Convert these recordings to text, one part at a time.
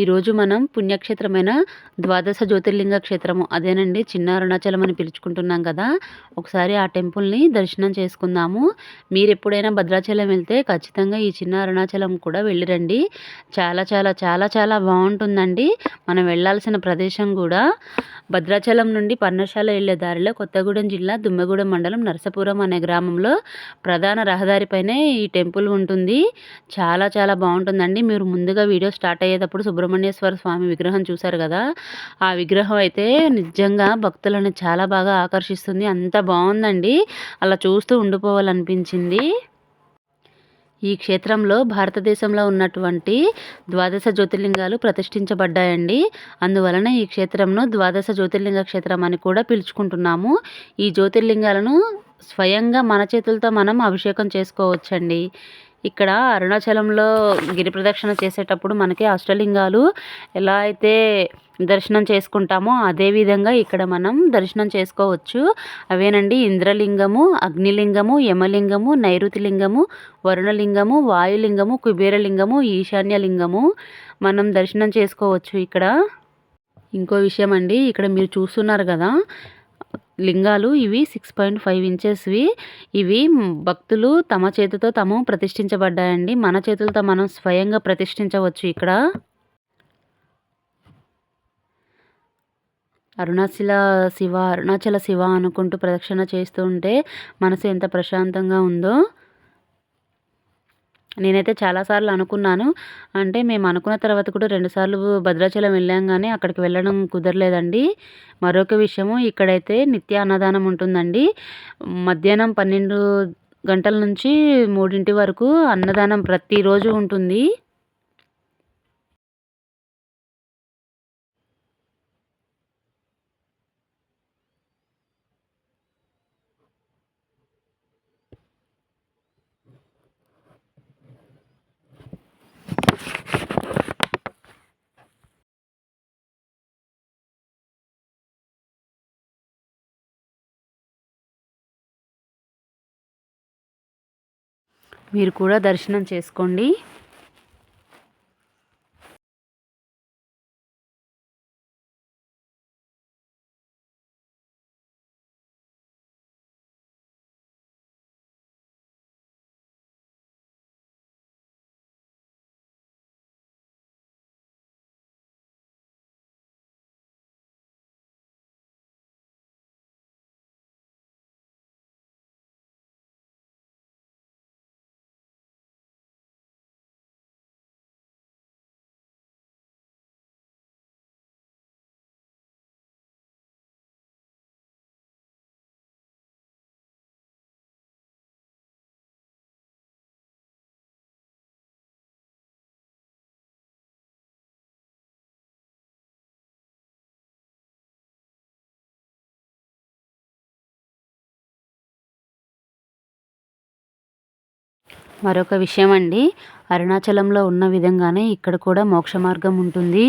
ఈరోజు మనం పుణ్యక్షేత్రమైన ద్వాదశ జ్యోతిర్లింగ క్షేత్రము. అదేనండి చిన్న అరుణాచలం అని పిలుచుకుంటున్నాం కదా. ఒకసారి ఆ టెంపుల్ని దర్శనం చేసుకుందాము. మీరు ఎప్పుడైనా భద్రాచలం వెళ్తే ఖచ్చితంగా ఈ చిన్న అరుణాచలం కూడా వెళ్ళిరండి. చాలా చాలా చాలా చాలా బాగుంటుందండి. మనం వెళ్ళాల్సిన ప్రదేశం కూడా భద్రాచలం నుండి పర్ణశాల వెళ్ళే దారిలో కొత్తగూడెం జిల్లా దుమ్మగూడెం మండలం నరసపురం అనే గ్రామంలో ప్రధాన రహదారిపైనే ఈ టెంపుల్ ఉంటుంది. చాలా చాలా బాగుంటుందండి. మీరు ముందుగా వీడియో స్టార్ట్ అయ్యేటప్పుడు సుబ్రహ్మణ్యేశ్వర స్వామి విగ్రహం చూశారు కదా ఆ విగ్రహం అయితే నిజంగా భక్తులను చాలా బాగా ఆకర్షిస్తుంది. అంత బాగుందండి. అలా చూస్తూ ఉండిపోవాలనిపించింది. ఈ క్షేత్రంలో భారతదేశంలో ఉన్నటువంటి ద్వాదశ జ్యోతిర్లింగాలు ప్రతిష్ఠించబడ్డాయండి. అందువలన ఈ క్షేత్రంను ద్వాదశ జ్యోతిర్లింగ క్షేత్రం అని కూడా పిలుచుకుంటున్నాము. ఈ జ్యోతిర్లింగాలను స్వయంగా మన చేతులతో మనం అభిషేకం చేసుకోవచ్చండి. ఇక్కడ అరుణాచలంలో గిరి ప్రదక్షిణ చేసేటప్పుడు మనకి అష్టలింగాలు ఎలా అయితే దర్శనం చేసుకుంటామో అదేవిధంగా ఇక్కడ మనం దర్శనం చేసుకోవచ్చు. అవేనండి ఇంద్రలింగము అగ్నిలింగము యమలింగము నైరుతిలింగము వరుణలింగము వాయులింగము కుబేరలింగము ఈశాన్యలింగము మనం దర్శనం చేసుకోవచ్చు ఇక్కడ. ఇంకో విషయం అండి ఇక్కడ మీరు చూస్తున్నారు కదా లింగాలు ఇవి సిక్స్ పాయింట్ ఫైవ్ ఇంచెస్వి. ఇవి భక్తులు తమ చేతితో తాము ప్రతిష్ఠించబడ్డాయండి. మన చేతులతో మనం స్వయంగా ప్రతిష్ఠించవచ్చు ఇక్కడ. అరుణాచల శివ అరుణాచల శివ అనుకుంటూ ప్రదక్షిణ చేస్తూ ఉంటే మనసు ఎంత ప్రశాంతంగా ఉందో. నేనైతే చాలాసార్లు అనుకున్నాను. అంటే మేము అనుకున్న తర్వాత కూడా రెండుసార్లు భద్రాచలం వెళ్ళాం కానీ అక్కడికి వెళ్ళడం కుదరలేదండి. మరొక విషయము ఇక్కడైతే నిత్య అన్నదానం ఉంటుందండి. మధ్యాహ్నం పన్నెండు గంటల నుంచి మూడింటి వరకు అన్నదానం ప్రతిరోజు ఉంటుంది. మీరు కూడా దర్శనం చేసుకోండి. మరొక విషయం అండి అరుణాచలంలో ఉన్న విధంగానే ఇక్కడ కూడా మోక్ష మార్గం ఉంటుంది.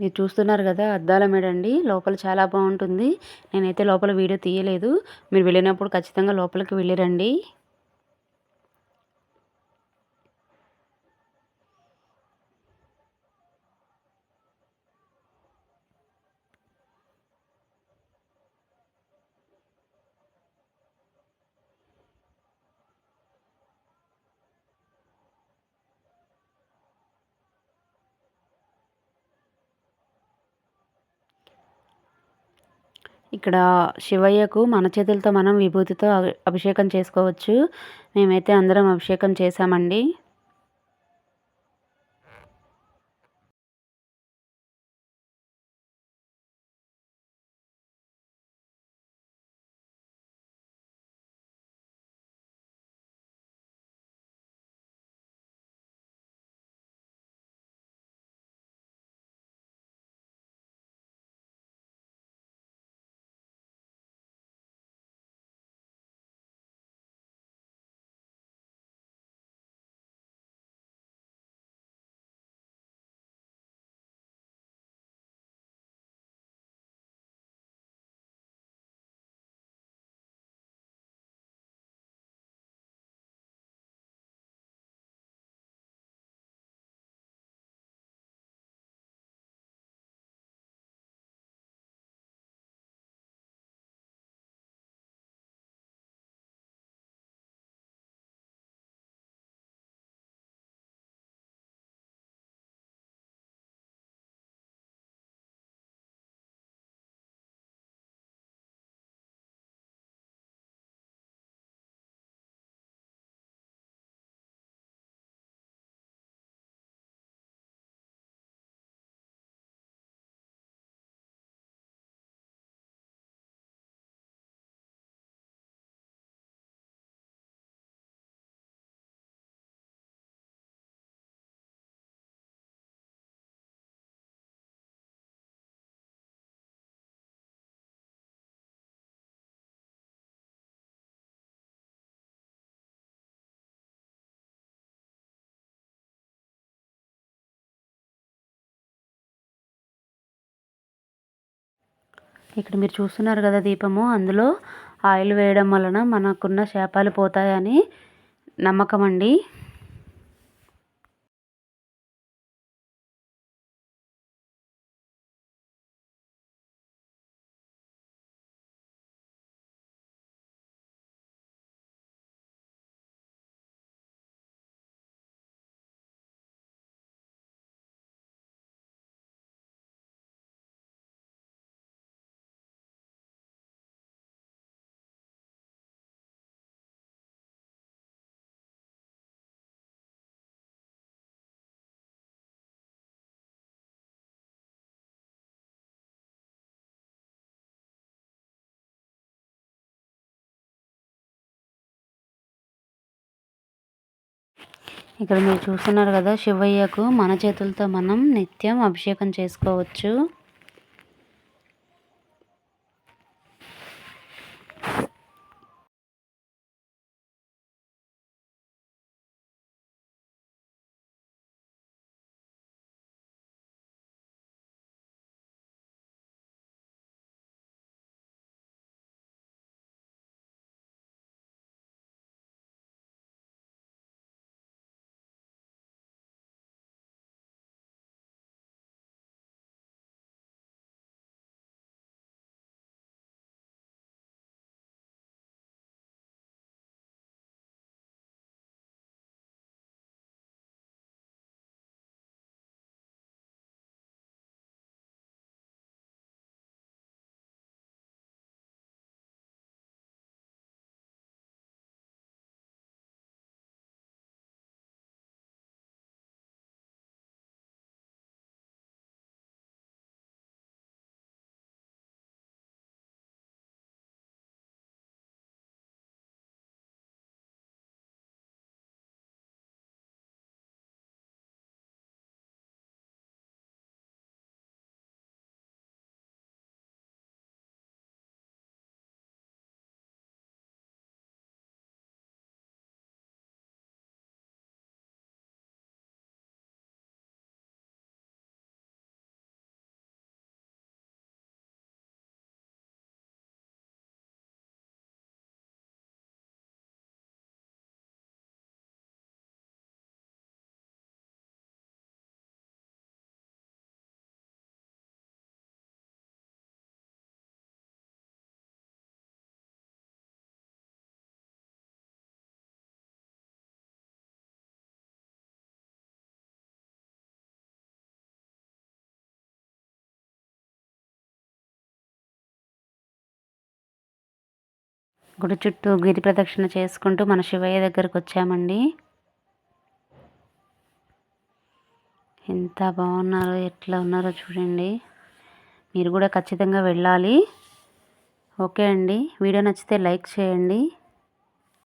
మీరు చూస్తున్నారు కదా అద్దాల మేడండి లోపల చాలా బాగుంటుంది. నేనైతే లోపల వీడియో తీయలేదు. మీరు వెళ్ళినప్పుడు ఖచ్చితంగా లోపలికి వెళ్ళిరండి. ఇక్కడ శివయ్యకు మన చేతులతో మనం విభూతితో అభిషేకం చేసుకోవచ్చు. మేమైతే అందరం అభిషేకం చేశామండి. ఇక్కడ మీరు చూస్తున్నారు కదా దీపము. అందులో ఆయిల్ వేయడం వలన మనకున్న శాపాలు పోతాయని నమ్మకం అండి. ఇక్కడ మీరు చూస్తున్నారు కదా శివయ్యకు మన చేతులతో మనం నిత్యం అభిషేకం చేసుకోవచ్చు. గుడి చుట్టూ గిరి ప్రదక్షిణ చేసుకుంటూ మన శివయ్య దగ్గరకు వచ్చామండి. ఎంత బాగున్నారో ఎట్లా ఉన్నారో చూడండి. మీరు కూడా ఖచ్చితంగా వెళ్ళాలి. ఓకే అండి. వీడియో నచ్చితే లైక్ చేయండి.